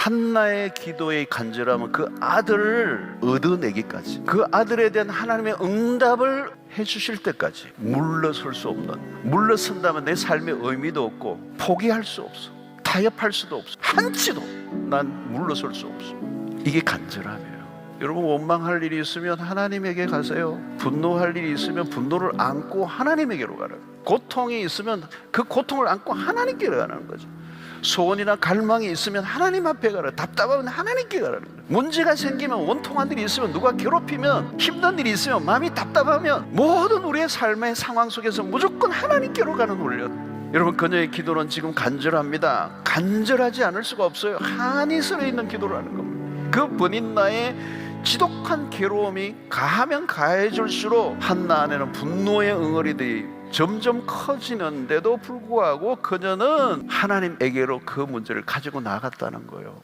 한나의 기도의 간절함은 그 아들을 얻어내기까지 그 아들에 대한 하나님의 응답을 해주실 때까지 물러설 수 없는 물러선다면 내 삶의 의미도 없고 포기할 수 없어 타협할 수도 없어 한치도 난 물러설 수 없어. 이게 간절함이에요. 여러분 원망할 일이 있으면 하나님에게 가세요. 분노할 일이 있으면 분노를 안고 하나님에게로 가라. 고통이 있으면 그 고통을 안고 하나님께 가라는 거죠 소원이나 갈망이 있으면 하나님 앞에 가라. 답답하면 하나님께 거예요. 문제가 생기면 원통한 일이 있으면 누가 괴롭히면 힘든 일이 있으면 마음이 답답하면 모든 우리의 삶의 상황 속에서 무조건 하나님께로 가는 훈련. 여러분 그녀의 기도는 지금 간절합니다. 간절하지 않을 수가 없어요. 한이 서려 있는 기도를 하는 겁니다. 그 본인 나의 지독한 괴로움이 가하면 가해질수록 한나 안에는 분노의 응어리들이 점점 커지는데도 불구하고 그녀는 하나님에게로 그 문제를 가지고 나갔다는 거예요.